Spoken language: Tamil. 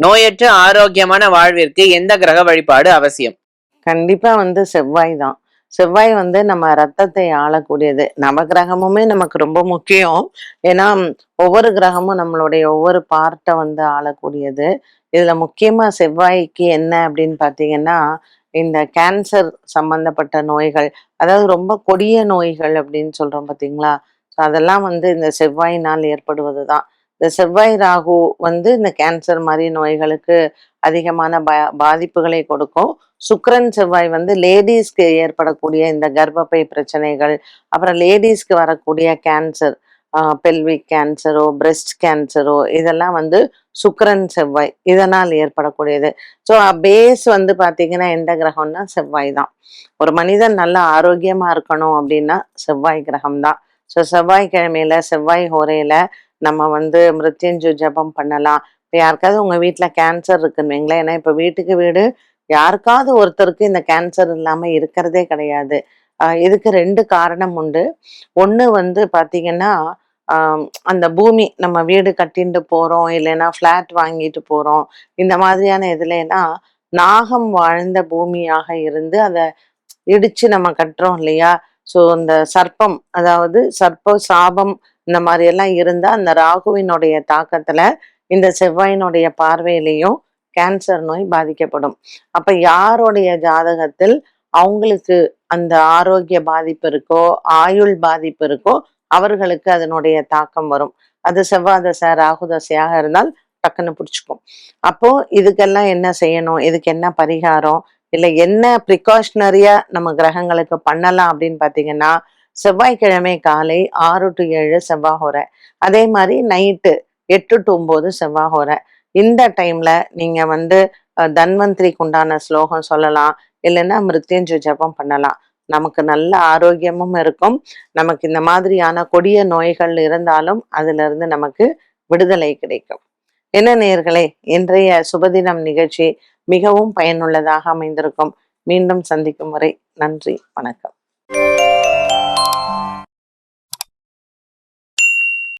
நோயற்ற ஆரோக்கியமான வாழ்விற்கு எந்த கிரக வழிபாடு அவசியம்? கண்டிப்பா வந்து செவ்வாய் தான். செவ்வாய் வந்து நம்ம ரத்தத்தை ஆளக்கூடியது. நவகிரகமுமே நமக்கு ரொம்ப முக்கியம். ஏன்னா ஒவ்வொரு கிரகமும் நம்மளுடைய ஒவ்வொரு பார்ட்டை வந்து ஆளக்கூடியது. இதுல முக்கியமா செவ்வாய்க்கு என்ன அப்படின்னு பாத்தீங்கன்னா இந்த கேன்சர் சம்பந்தப்பட்ட நோய்கள் அதாவது ரொம்ப கொடிய நோய்கள் அப்படின்னு சொல்றோம் பாத்தீங்களா ஸோ அதெல்லாம் வந்து இந்த செவ்வாயினால் ஏற்படுவது தான் இந்த செவ்வாய் ராகு வந்து இந்த கேன்சர் மாதிரி நோய்களுக்கு அதிகமான ப பாதிப்புகளை கொடுக்கும். சுக்கரன் செவ்வாய் வந்து லேடிஸ்க்கு ஏற்படக்கூடிய இந்த கர்ப்பப்பை பிரச்சனைகள் அப்புறம் லேடிஸ்க்கு வரக்கூடிய கேன்சர் பெல்விக் கேன்சரோ பிரஸ்ட் கேன்சரோ இதெல்லாம் வந்து சுக்கரன் செவ்வாய். இதனால் ஏற்படக்கூடியது. ஸோ பேஸ் வந்து பார்த்தீங்கன்னா எந்த கிரகம்னா செவ்வாய் தான். ஒரு மனிதன் நல்ல ஆரோக்கியமாக இருக்கணும் அப்படின்னா செவ்வாய் கிரகம் தான் ஸோ செவ்வாய்க்கிழமையில செவ்வாய் ஹோரையில நம்ம வந்து மிருத்யுஞ்சு ஜபம் பண்ணலாம். இப்போ யாருக்காவது உங்கள் வீட்டில் கேன்சர் இருக்குன்னு வைங்களேன். ஏன்னா இப்போ வீட்டுக்கு வீடு யாருக்காவது ஒருத்தருக்கு இந்த கேன்சர் இல்லாமல் இருக்கிறதே கிடையாது. இதுக்கு ரெண்டு காரணம் உண்டு. ஒன்று வந்து பார்த்தீங்கன்னா அந்த பூமி நம்ம வீடு கட்டிட்டு போகிறோம் இல்லைன்னா ஃப்ளாட் வாங்கிட்டு போகிறோம் இந்த மாதிரியான இதுலனா நாகம் வாழ்ந்த பூமியாக இருந்து அதை இடித்து நம்ம கட்டுறோம் இல்லையா? ஸோ இந்த சர்ப்பம் அதாவது சர்ப்ப சாபம் இந்த மாதிரி எல்லாம் இருந்தா அந்த ராகுவினுடைய தாக்கத்துல இந்த செவ்வாயினுடைய பார்வையிலையும் கேன்சர் நோய் பாதிக்கப்படும். அப்ப யாருடைய ஜாதகத்தில் அவங்களுக்கு அந்த ஆரோக்கிய பாதிப்பு இருக்கோ ஆயுள் பாதிப்பு இருக்கோ அவர்களுக்கு அதனுடைய தாக்கம் வரும். அது செவ்வாய் தசை ராகு தசையாக இருந்தால் டக்குன்னு பிடிச்சிக்கும். அப்போ இதுக்கெல்லாம் என்ன செய்யணும்? இதுக்கு என்ன பரிகாரம்? இல்லை என்ன ப்ரிகாஷனரியா நம்ம கிரகங்களுக்கு பண்ணலாம் அப்படின்னு பார்த்தீங்கன்னா செவ்வாய்க்கிழமை காலை ஆறு டு ஏழு செவ்வாஹோரை அதே மாதிரி நைட்டு எட்டு டு ஒம்பது செவ்வாஹோரை இந்த டைம்ல நீங்க வந்து தன்வந்திரிக்கு உண்டான ஸ்லோகம் சொல்லலாம். இல்லைன்னா மிருத்யுஞ்சு ஜபம் பண்ணலாம். நமக்கு நல்ல ஆரோக்கியமும் இருக்கும். நமக்கு இந்த மாதிரியான கொடிய நோய்கள் இருந்தாலும் அதுல இருந்து நமக்கு விடுதலை கிடைக்கும். என்ன நேர்களே இன்றைய சுபதினம் நிகழ்ச்சி மிகவும் பயனுள்ளதாக அமைந்திருக்கும். மீண்டும் சந்திக்கும் வரை நன்றி வணக்கம்.